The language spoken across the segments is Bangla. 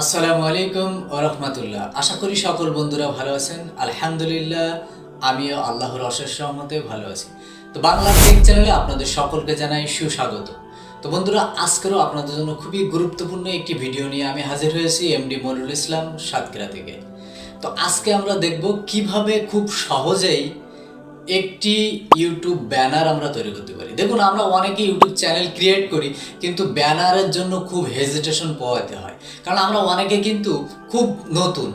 আসসালামু আলাইকুম রহমতুল্লাহ। আশা করি সকল বন্ধুরা ভালো আছেন। আলহামদুলিল্লাহ, আমিও আল্লাহর অশেষ রহমতে ভালো আছি। তো বাংলা টেক চ্যানেলে আপনাদের সকলকে জানাই সুস্বাগত। তো বন্ধুরা, আজকেরও আপনাদের জন্য খুবই গুরুত্বপূর্ণ একটি ভিডিও নিয়ে আমি হাজির হয়েছি এমডি মনুল ইসলাম সাতক্ষীরা থেকে। তো আজকে আমরা দেখব কীভাবে খুব সহজেই একটি ইউটিউব ব্যানার আমরা তৈরি করতে পারি। দেখুন, আমরা অনেকে ইউটিউব চ্যানেল ক্রিয়েট করি, কিন্তু ব্যানারের জন্য খুব হেজিটেশন পোয়াতে হয়। কারণ আমরা অনেকে কিন্তু খুব নতুন।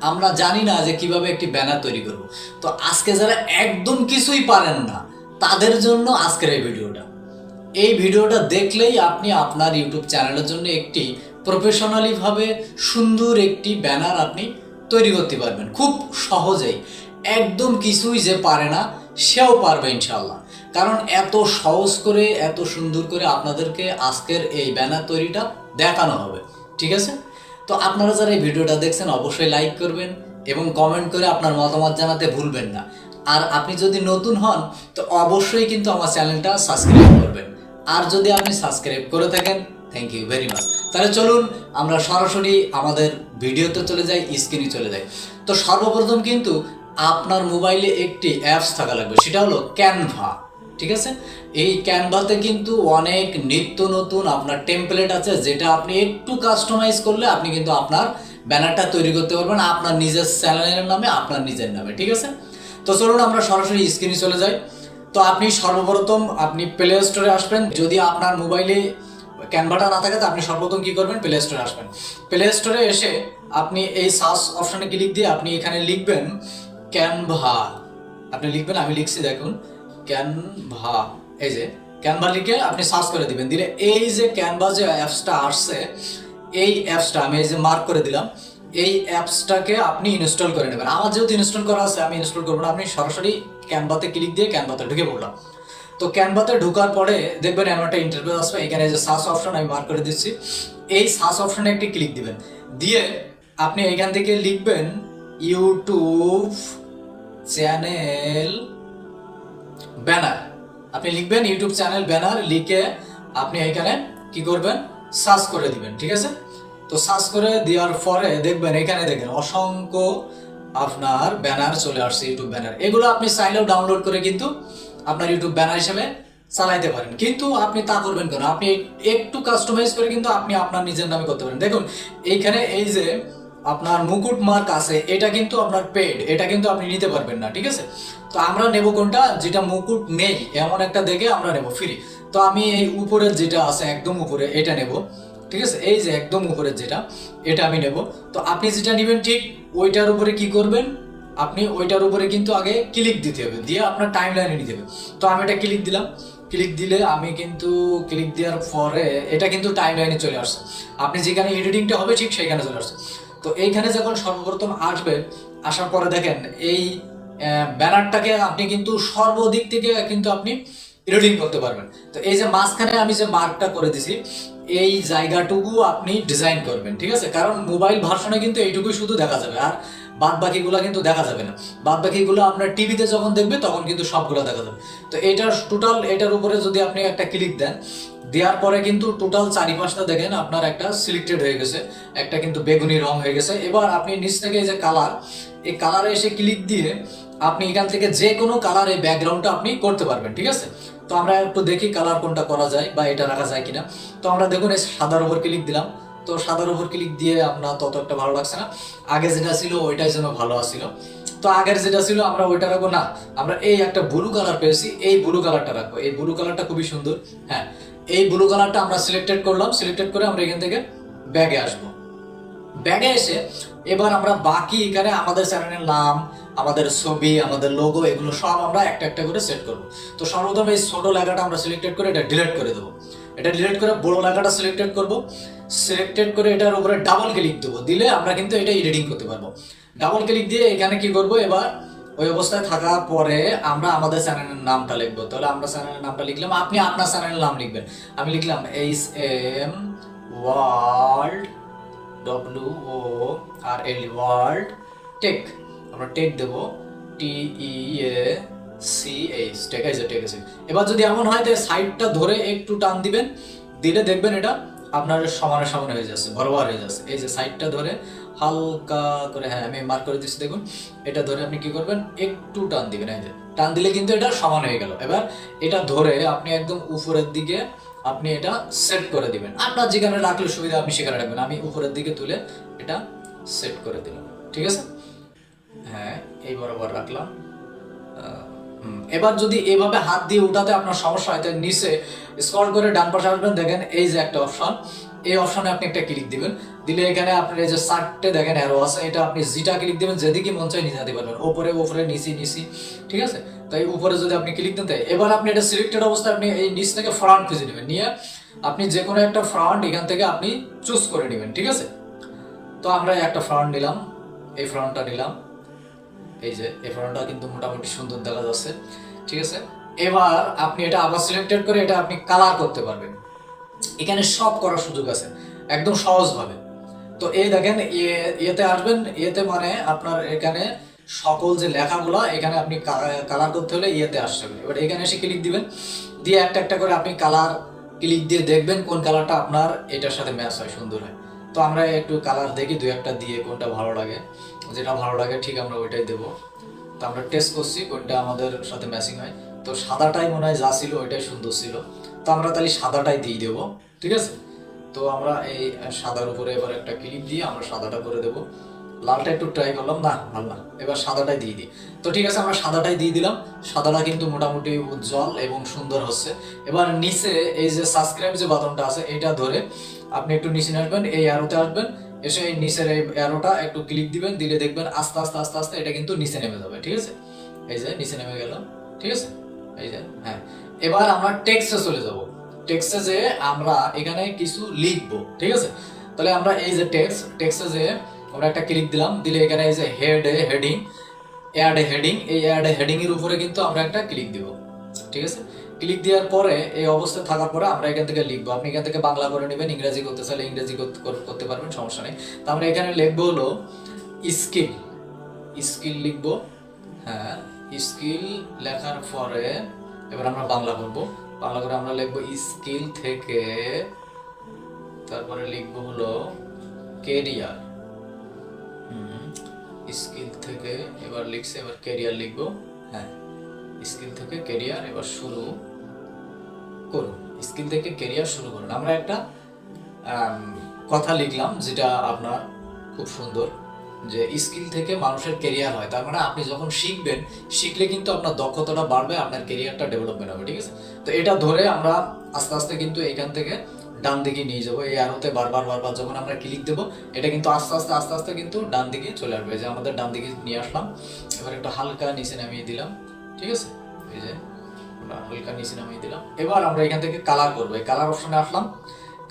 আমরা জানি না যে কীভাবে একটি ব্যানার তৈরি করব। তো আজকে যারা একদম কিছুই পারেন না, তাদের জন্য আজকের এই ভিডিওটা। এই ভিডিওটা দেখলেই আপনি আপনার ইউটিউব চ্যানেলের জন্য একটি প্রফেশনালিভাবে সুন্দর একটি ব্যানার আপনি তৈরি করতে পারবেন। খুব সহজেই। একদম কিছুই যে পারে না, সেও পারবে ইনশাল্লাহ কারণ এত সহজ করে, এত সুন্দর করে আপনাদেরকে আজকের এই ব্যানার তৈরিটা দেখানো হবে, ঠিক আছে? তো আপনারা যারা এই ভিডিওটা দেখছেন, অবশ্যই লাইক করবেন এবং কমেন্ট করে আপনার মতামত জানাতে ভুলবেন না। আর আপনি যদি নতুন হন, তো অবশ্যই কিন্তু আমার চ্যানেলটা সাবস্ক্রাইব করবেন। আর যদি আপনি সাবস্ক্রাইব করে থাকেন থ্যাংক ইউ ভেরি মাচ তাহলে চলুন, আমরা সরাসরি আমাদের ভিডিওতে চলে যাই, স্ক্রিনে চলে যাই। তো সর্বপ্রথম কিন্তু আপনার মোবাইলে একটি অ্যাপস থাকা লাগবে, সেটা হলো ক্যানভা ঠিক আছে? এই ক্যানভাতে কিন্তু অনেক নিত্য নতুন আপনার টেমপ্লেট আছে, যেটা আপনি একটু কাস্টমাইজ করলে আপনি কিন্তু আপনার ব্যানারটা তৈরি করতে পারবেন, আপনার নিজের চ্যানেলের নামে, আপনার নিজের নামে, ঠিক আছে? তো চলুন আমরা সরাসরি স্ক্রিনে চলে যাই। তো আপনি সর্বপ্রথম আপনি প্লে স্টোরে আসবেন, যদি আপনার মোবাইলে ক্যানভাটা না থাকে, তো আপনি সর্বপ্রথম কি করবেন? প্লে স্টোরে আসবেন। প্লে স্টোরে এসে আপনি এই সার্চ অপশনে ক্লিক দিয়ে আপনি এখানে লিখবেন ক্যানভা। আপনি লিখবেন, আমি লিখছি, দেখুন। ক্যানভা। এই যে, ক্যানভা লিখে আপনি সার্চ করে দিবেন। দিলে এই যে ক্যানভা যে অ্যাপসটা আসছে, এই অ্যাপসটা আমি এই যে মার্ক করে দিলাম, এই অ্যাপসটাকে আপনি ইনস্টল করে নেবেন। আমার যেহেতু ইনস্টল করা আছে, আমি ইনস্টল করব না। আপনি সরাসরি ক্যানভাতে ক্লিক দিয়ে ক্যানভাতে ঢুকে পড়লাম। তো ক্যানভাতে ঢোকার পরে দেখবেন এমন একটা ইন্টারভিউ আসবে। এখানে যে সার্চ অপশন আমি মার্ক করে দিচ্ছি। এই সার্চ অপশনে একটি ক্লিক দিবেন। দিয়ে আপনি এখান থেকে লিখবেন ইউটিউব চ্যানেল ব্যানার। আপনি লিখবেন ইউটিউব চ্যানেল ব্যানার, লিখে আপনি এখানে কি করবেন? সার্চ করে দিবেন, ঠিক আছে? তো সার্চ করে দেওয়ার পরে দেখবেন, এখানে দেখেন অসংখ্য আপনার ব্যানার চলে আসছে, ইউটিউব ব্যানার। এগুলো আপনি চাইলেও ডাউনলোড করে কিন্তু আপনার ইউটিউব ব্যানার হিসেবে চালাইতে পারেন। কিন্তু আপনি তা করবেন কেন? আপনি একটু কাস্টমাইজ করে কিন্তু আপনি আপনার নিজের নামে করতে পারেন। দেখুন, এইখানে এই যে আপনার মুকুট মার্ক আছে, এটা কিন্তু আপনার পেড এটা কিন্তু আপনি নিতে পারবেন না, ঠিক আছে? তো আমরা নেব কোনটা? যেটা মুকুট নেই, এমন একটা দেখে আমরা নেব ফ্রি তো আমি এই উপরের যেটা আছে, একদম উপরে, এটা নেব, ঠিক আছে? এই যে একদম উপরের যেটা, এটা আমি নেব। তো আপনি যেটা নেবেন ঠিক, ওইটার উপরে কি করবেন? আপনি ওইটার উপরে কিন্তু আগে ক্লিক দিতে হবে, দিয়ে আপনার টাইম লাইনে নিতে হবে। তো আমি এটা ক্লিক দিলাম। ক্লিক দিলে আমি কিন্তু ক্লিক দেওয়ার পরে, এটা কিন্তু টাইম লাইনে চলে আসছে। আপনি যেখানে এডিটিংটা হবে ঠিক সেখানে চলে আসছে। তো এইখানে যখন সর্বপ্রথম আসবে আসার পরে দেখেন এই ব্যানারটাকে আপনি কিন্তু সর্বদিক থেকে কিন্তু আপনি রিডিং করতে পারবেন। তো এই যে মাঝখানে আমি যে মার্কটা করে দিছি, এই জায়গাটুকু আপনি ডিজাইন করবেন, ঠিক আছে? কারণ মোবাইল ভার্সনে কিন্তু এইটুকুই শুধু দেখা যাবে। আর বাদ বাকিগুলো কিন্তু দেখা যাবে না। বাদ বাকিগুলো আপনার টিভিতে যখন দেখবে, তখন কিন্তু সবগুলো দেখা যাবে। তো এটার টোটাল এটার উপরে যদি আপনি একটা ক্লিক দেন, দেওয়ার পরে কিন্তু টোটাল চারিপাশটা দেখেন, আপনার একটা সিলেক্টেড হয়ে গেছে, একটা কিন্তু বেগুনি রং হয়ে গেছে। এবার আপনি নিচ থেকে যে কালার এই কালারে এসে ক্লিক দিয়ে আপনি এখান থেকে যে কোনো কালার এই ব্যাকগ্রাউন্ডটা আপনি করতে পারবেন, ঠিক আছে? তো আমরা একটু দেখি কালার কোনটা করা যায় বা এটা রাখা যায় কিনা। তো আমরা দেখুন, এই সাদার উপর ক্লিক দিলাম। তো সাদার উপর ক্লিক দিয়ে আপনার তত একটা ভালো লাগছে না। আগে যেটা ছিল, ওইটাই যেন ভালো আসছিল তো আগের যেটা ছিল, আমরা ওইটা রাখব না। আমরা এই একটা ব্লু কালার পেয়েছি, এই ব্লু কালারটা রাখব। এই ব্লু কালারটা খুবই সুন্দর হ্যাঁ। এই ব্লু কালারটা আমরা সিলেক্টেড করলাম সিলেক্টেড করে আমরা এখান থেকে ব্যাগে আসব। ব্যাগে এসে এবার আমরা বাকি এখানে আমাদের চ্যানেলের নাম, আমাদের ছবি, আমাদের লোগো এগুলো সব আমরা একটা একটা করে সেট করব। তো সর্বপ্রথম এই ছোট লেখাটা আমরা সিলেক্টেড করে এটা ডিলিট করে দেবো। এটা ডিলিট করে বড় লেখাটা সিলেক্টেড করব। সিলেক্টেড করে এটার উপরে ডাবল ক্লিক দেবো। দিলে আমরা কিন্তু এটা এডিটিং করতে পারব। ডাবল ক্লিক দিয়ে এখানে কি করব? এবার ওই অবস্থায় থাকার পরে আমরা আমাদের চ্যানেলের নামটা লিখব। তাহলে আমরা চ্যানেলের নামটা লিখলাম। আপনি আপনার চ্যানেলের নাম লিখবেন। আমি লিখলাম H M world W O R L world tech আমরা tech Dev. T E A C H tech আছে টেক আছে। এবার যদি এমন হয়, তাহলে সাইডটা ধরে একটু টান দিবেন। দিলে দেখবেন এটা আপনার সমানে সমানে হয়ে যাচ্ছে, বরাবর হয়ে যাচ্ছে। এই যে সাইডটা ধরে হালকা করে হ্যাঁ আমি মার্ক করে দিচ্ছি, দেখুন। এটা ধরে আপনি কি করবেন? একটু টান দিবেন, এই যে। টান দিলে কিন্তু এটা সমান হয়ে গেল। এবার এটা ধরে আপনি একদম উপরের দিকে আপনি এটা সেট করে দিবেন। আপনার যেখানে রাখলে সুবিধা, আপনি সেখানে রাখবেন। আমি উপরের দিকে তুলে এটা সেট করে দিলাম। ঠিক আছে? হ্যাঁ এই বরাবর রাখলাম। এবার যদি এভাবে হাত দিয়ে উঠাতে আপনার সমস্যা হয়, তাহলে নিচে স্ক্রল করে ডান পাশে আসবেন, দেখেন এই যে একটা অপশন এই অপশনে আপনি একটা ক্লিক দিবেন। দিলে এখানে আপনার এই যে সার্টে দেখেন অ্যারো আছে, এটা আপনি যেটা ক্লিক দিবেন, যেদিকে মন চাই নিতে পারবেন। উপরে ওপরে, নিচে, নিচি, ঠিক আছে? তাই উপরে যদি আপনি ক্লিক দেন তাই এবার আপনি এটা সিলেক্টেড অবস্থায় আপনি এই নিচ থেকে ফ্রন্ট খুঁজে নেবেন। নিয়ে আপনি যে কোনো একটা ফ্রন্ট এখান থেকে আপনি চুজ করে নেবেন, ঠিক আছে? তো আমরা একটা ফ্রন্ট নিলাম, এই ফ্রন্টটা নিলাম। এই যে, এই ফ্রন্টটা কিন্তু মোটামুটি সুন্দর দেখা যাচ্ছে, ঠিক আছে? এবার আপনি এটা আবার সিলেক্টেড করে এটা আপনি কালার করতে পারবেন। এখানে সব করার সুযোগ আছে, একদম সহজভাবে। তো এই দেখেন ইয়ে- ইয়েতে আসবেন, ইয়েতে মানে আপনার এখানে সকল যে লেখাগুলো, এখানে আপনি কালার করতে হলে ইয়েতে আসতে হবে। এবার এখানে এসে ক্লিক দিবেন, দিয়ে একটা একটা করে আপনি কালার ক্লিক দিয়ে দেখবেন কোন কালারটা আপনার এটার সাথে ম্যাচ হয়, সুন্দর হয়। তো আমরা একটু কালার দেখি, দুই একটা দিয়ে কোনটা ভালো লাগে। যেটা ভালো লাগে, ঠিক আমরা ওইটাই দেবো। তো আমরা টেস্ট করছি কোনটা আমাদের সাথে ম্যাচিং হয়। তো সাদাটাই মনে হয় যা ছিল ওইটাই সুন্দর ছিল। তো আমরা তাহলে সাদাটাই দিয়ে দেবো, ঠিক আছে? তো আমরা এই সাদার উপরে এবার একটা ক্লিপ দিয়ে আমরা সাদাটা করে দেবো। লালটা একটু ট্রাই করলাম, না, ভালো না। এবার সাদাটাই দিয়ে দিই। তো ঠিক আছে, আমরা সাদাটাই দিয়ে দিলাম। সাদাটা কিন্তু মোটামুটি উজ্জ্বল এবং সুন্দর হচ্ছে। এবার নিচে এই যে সাবস্ক্রাইব যে বাটনটা আছে, এটা ধরে আপনি একটু নিচে আসবেন এই অ্যারোতে আসবেন। এসে এই নিচের এই অ্যারোটা একটু ক্লিক দিবেন, দিলে দেখবেন আস্তে আস্তে আস্তে আস্তে এটা কিন্তু নিচে নেমে যাবে, ঠিক আছে? এই যে নিচে নেমে গেল ঠিক আছে? এই যে হ্যাঁ। এবার আমরা টেক্সটে চলে যাব। টেক্সটে যে আমরা এখানে কিছু লিখব, ঠিক আছে? তাহলে আমরা এই যে টেক্সট টেক্সটে যে আমরা একটা ক্লিক দিলাম, দিলে এখানে এই যে হেড হেডিং অ্যাড হেডিং এই অ্যাড হেডিং এর উপরে কিন্তু আমরা একটা ক্লিক দিব। ঠিক আছে? ক্লিক দেওয়ার পরে এই অবস্থায় থাকার পরে আমরা এখান থেকে লিখব। আপনি এখান থেকে বাংলা করে নেবেন, ইংরেজি করতে চাইলে ইংরেজি করতে পারবেন, সমস্যা নেই। তো আমরা এখানে লিখব হলো স্কিল স্কিল লিখব। হ্যাঁ স্কিল লেখার পরে এবার আমরা বাংলা করব। বাংলা করে আমরা লিখব স্কিল থেকে তারপরে লিখব হলো কেরিয়ার স্কিল থেকে এবার লিখছে, এবার কেরিয়ার লিখব। হ্যাঁ স্কিল থেকে কেরিয়ার এবার শুরু করুন। স্কিল থেকে কেরিয়ার শুরু করুন। আমরা একটা কথা লিখলাম যেটা আপনার খুব সুন্দর, যে স্কিল থেকে মানুষের কেরিয়ার হয়। তার মানে আপনি যখন শিখবেন, শিখলে কিন্তু আপনার দক্ষতাটা বাড়বে, আপনার কেরিয়ারটা ডেভেলপমেন্ট হবে, ঠিক আছে? তো এটা ধরে আমরা আস্তে আস্তে কিন্তু এখান থেকে ডান দিকে নিয়ে যাব, এই আরোতে বারবার বারবার যখন আমরা ক্লিক দেবো, এটা কিন্তু আস্তে আস্তে আস্তে আস্তে কিন্তু ডান দিকে চলে আসবে। যে আমাদের ডান দিকে নিয়ে আসলাম, এবার একটু হালকা নিচে নামিয়ে দিলাম, ঠিক আছে? এই যে হালকা নিচে নামিয়ে দিলাম। এবার আমরা এখান থেকে কালার করব। এই কালার অপশনে আসলাম।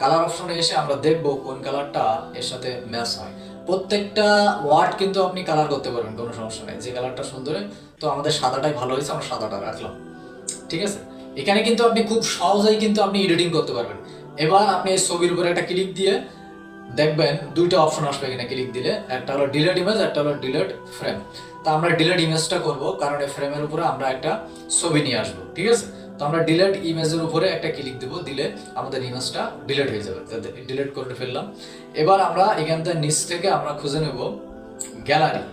কালার অপশনে এসে আমরা দেখব কোন কালারটা এর সাথে ম্যাচ হয়। প্রত্যেকটা ওয়ার্ড কিন্তু আপনি কালার করতে পারবেন, কোনো সমস্যা নেই। যে কালারটা সুন্দর, তো আমাদের সাদাটাই ভালো হয়েছে, আমরা সাদাটা রাখলাম। ঠিক আছে? এখানে কিন্তু আপনি খুব সহজেই কিন্তু আপনি এডিটিং করতে পারবেন। এবার আপনি এই ছবির উপরে একটা ক্লিক দিয়ে দেখবেন দুইটা অপশন আসবে এখানে ক্লিক দিলে। একটা হলো ডিলেট ইমেজ একটা হলো ডিলেট ফ্রেম তা আমরা ডিলেট ইমেজটা করব, কারণ এই ফ্রেমের উপরে আমরা একটা ছবি নিয়ে আসব, ঠিক আছে? তো আমরা ডিলেট ইমেজের উপরে একটা ক্লিক দেবো, দিলে আমাদের ইমেজটা ডিলেট হয়ে যাবে। ডিলেট করে ফেললাম। এবার আমরা এখান থেকে নিচ থেকে আমরা খুঁজে নেব গ্যালারি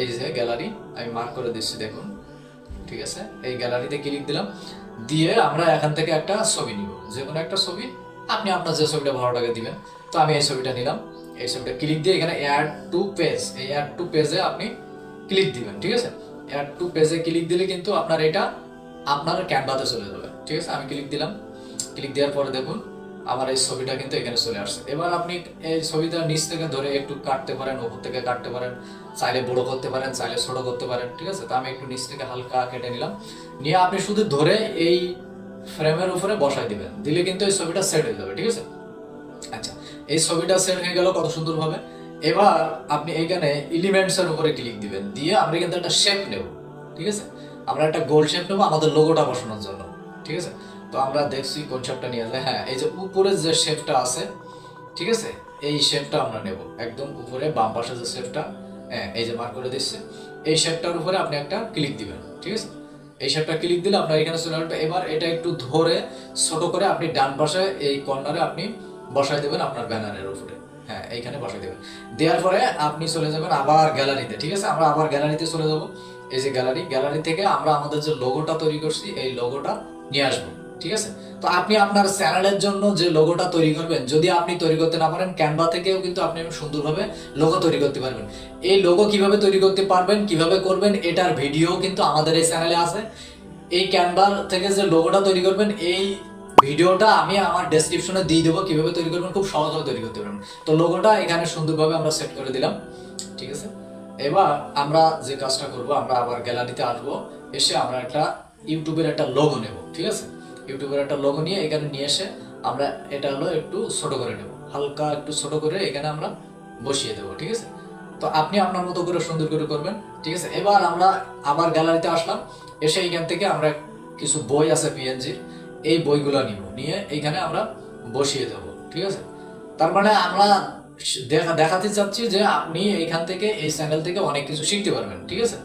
এই যে গ্যালারি আমি মার্ক করে দিচ্ছি, দেখুন। ঠিক আছে? এই গ্যালারিতে ক্লিক দিলাম। দিয়ে আমরা এখান থেকে একটা ছবি নিব। যে কোনো একটা ছবি আপনি আপনার যে ছবিটা ভালো লাগে দিবেন, তো আমি এই ছবিটা নিলাম। এই ছবিটা ক্লিক দিয়ে এখানে অ্যাড টু পেজ এই অ্যাড টু পেজে আপনি ক্লিক দিবেন, ঠিক আছে? অ্যাড টু পেজে ক্লিক দিলে কিন্তু আপনার এটা আপনার ক্যানভাতে চলে যাবে, ঠিক আছে? আমি ক্লিক দিলাম। ক্লিক দেওয়ার পরে দেখুন, আমার এই ছবিটা কিন্তু এখানে চলে আসছে। এবার আপনি এই ছবিটা নিচ থেকে ধরে একটু কাটতে পারেন, উপর থেকে কাটতে পারেন, চাইলে বড় করতে পারেন, চাইলে ছোট করতে পারেন, ঠিক আছে? তো আমি একটু নিচ থেকে হালকা কেটে নিলাম। নিয়ে আপনি শুধু ধরে এই ফ্রেমের উপরে বসাই দিবেন। দিলে কিন্তু এই ছবিটা সেট হয়ে যাবে, ঠিক আছে? আচ্ছা এই ছবিটা সেট হয়ে গেল কত সুন্দরভাবে? এবার আপনি এখানে এলিমেন্টস এর উপরে ক্লিক দিবেন। দিয়ে আমরা কিন্তু একটা শেপ নেব, ঠিক আছে? আমরা একটা গোল শেপ নেব, আমাদের লোগোটা বসানোর জন্য, ঠিক আছে? তো আমরা দেখছি কোন শেপটা নিয়ে যায়। হ্যাঁ এই যে উপরের যে শেপটা আছে, ঠিক আছে? এই শেপটা আমরা নেব। একদম উপরে বাম পাশে যে শেপটা হ্যাঁ এই যে মার্ক করে দিচ্ছে, এই শেপটার উপরে আপনি একটা ক্লিক দিবেন, ঠিক আছে? এই শেপটা ক্লিক দিলে আপনার এখানে চলে আসবে। এবার এটা একটু ধরে ছোট করে আপনি ডান পাশে এই কর্নারে আপনি বসায় দেবেন আপনার ব্যানারের উপরে। হ্যাঁ এইখানে বসাই দেবেন। দেওয়ার পরে আপনি চলে যাবেন আবার গ্যালারিতে ঠিক আছে? আমরা আবার গ্যালারিতে চলে যাব। এই যে গ্যালারি গ্যালারি থেকে আমরা আমাদের যে লোগোটা তৈরি করছি, এই লোগোটা নিয়ে আসব। ঠিক আছে? তো আপনি আপনার চ্যানেলের জন্য যে লোগোটা তৈরি করবেন, যদি আপনি তৈরি করতে না পারেন ক্যানভা থেকেও কিন্তু আপনি সুন্দরভাবে লোগো তৈরি করতে পারবেন। এই লোগো কীভাবে তৈরি করতে পারবেন, কীভাবে করবেন, এটার ভিডিও কিন্তু আমাদের এই চ্যানেলে আছে। এই ক্যানভা থেকে যে লোগোটা তৈরি করবেন, এই ভিডিওটা আমি আমার ডেসক্রিপশনে দিয়ে দেবো কীভাবে তৈরি করবেন, খুব সহজভাবে তৈরি করতে পারবেন। তো লোগোটা এখানে সুন্দরভাবে আমরা সেট করে দিলাম, ঠিক আছে? এবার আমরা যে কাজটা করব, আমরা আবার গ্যালারিতে আসব, এসে আমরা একটা ইউটিউবের একটা লোগো নেব, ঠিক আছে? ইউটিউবের একটা লোগো নিয়ে এখানে নিয়ে এসে আমরা এটা হলো একটু ছোট করে নেব। হালকা একটু ছোট করে এখানে আমরা বসিয়ে দেবো, ঠিক আছে? তো আপনি আপনার মতো করে সুন্দর করে করবেন, ঠিক আছে? এবার আমরা আবার গ্যালারিতে আসলাম, এসে এখান থেকে আমরা কিছু বই আছে পিএনজির এই বইগুলো নিব, নিয়ে এইখানে আমরা বসিয়ে দেবো, ঠিক আছে? তার মানে আমরা দেখা দেখাতে চাচ্ছি যে আপনি এইখান থেকে এই চ্যানেল থেকে অনেক কিছু শিখতে পারবেন, ঠিক আছে?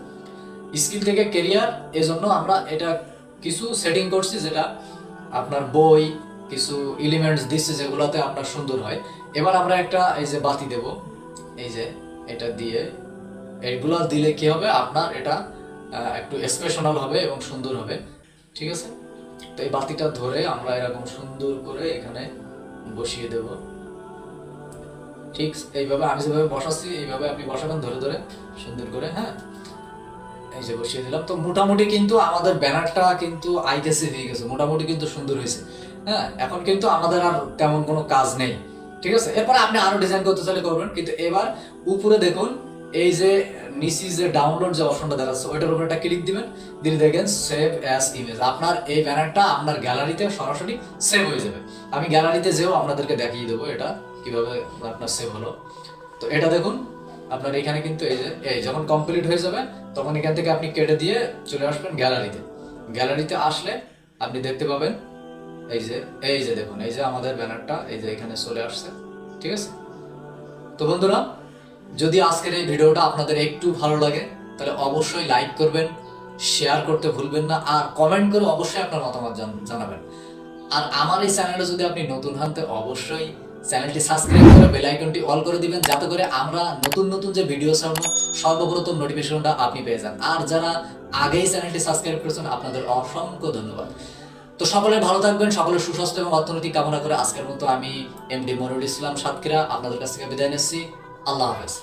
স্কিল থেকে কেরিয়ার এজন্য আমরা এটা কিছু সেটিং করছি যেটা আপনার বই, কিছু এলিমেন্টস দিচ্ছে যেগুলোতে আপনার সুন্দর হয়। এবার আমরা একটা এই যে বাতি দেব, এই যে এটা দিয়ে। এইগুলো দিলে কি হবে? আপনার এটা একটু স্পেশনাল হবে এবং সুন্দর হবে। ঠিক আছে? তো এই বাতিটা ধরে আমরা এরকম সুন্দর করে এখানে বসিয়ে দেব। ঠিক এইভাবে আমি যেভাবে বসাচ্ছি, এইভাবে আপনি বসাবেন ধরে ধরে, সুন্দর করে হ্যাঁ? এই যে বসিয়ে দিলাম। তো মোটামুটি কিন্তু আমাদের ব্যানারটা কিন্তু আইতেছে হয়ে গেছে। মোটামুটি কিন্তু সুন্দর হয়েছে। হ্যাঁ এখন কিন্তু আমাদের আর তেমন কোনো কাজ নেই। ঠিক আছে? এরপরে আপনি আরও ডিজাইন করতে চাইলে করবেন। কিন্তু এবার উপরে দেখুন, এই যে নিচি যে ডাউনলোড যে অপশনটা দেখাচ্ছে ওইটার উপরে একটা ক্লিক দিবেন। দিলে দেখেন সেভ অ্যাজ ইমেজ আপনার এই ব্যানারটা আপনার গ্যালারিতে সরাসরি সেভ হয়ে যাবে। আমি গ্যালারিতে যেও আপনাদেরকে দেখিয়ে দেবো এটা, কীভাবে আপনার সেভ হলো। তো এটা দেখুন আপনার এখানে কিন্তু এই যে, এই যখন কমপ্লিট হয়ে যাবে, তখন এখান থেকে আপনি কেটে দিয়ে চলে আসবেন গ্যালারিতে গ্যালারিতে আসলে আপনি দেখতে পাবেন, এই যে এই যে দেখুন, এই যে আমাদের ব্যানারটা, এই যে এখানে চলে আসছে, ঠিক আছে? তো বন্ধুরা, যদি আজকের এই ভিডিওটা আপনাদের একটু ভালো লাগে, তাহলে অবশ্যই লাইক করবেন শেয়ার করতে ভুলবেন না, আর কমেন্ট করে অবশ্যই আপনার মতামত জানাবেন। আর আমার এই চ্যানেলে যদি আপনি নতুন হন, তো অবশ্যই চ্যানেলটি সাবস্ক্রাইব করে বেল আইকনটি অল করে দিবেন, যাতে করে আমরা নতুন নতুন যে ভিডিও ছাড়বো, সর্বপ্রথম নোটিফিকেশনটা আপনি পেয়ে যান। আর যারা আগেই চ্যানেলটি সাবস্ক্রাইব করেছেন, আপনাদের অসংখ্য ধন্যবাদ। তো সকলে ভালো থাকবেন, সকলে সুস্বাস্থ্য এবং অর্থনৈতিক কামনা করে আজকের মতো আমি এম ডি মনুর ইসলাম সাতক্ষীরা আপনাদের কাছ থেকে বিদায় নিচ্ছি। আল্লাহ হাফেজ।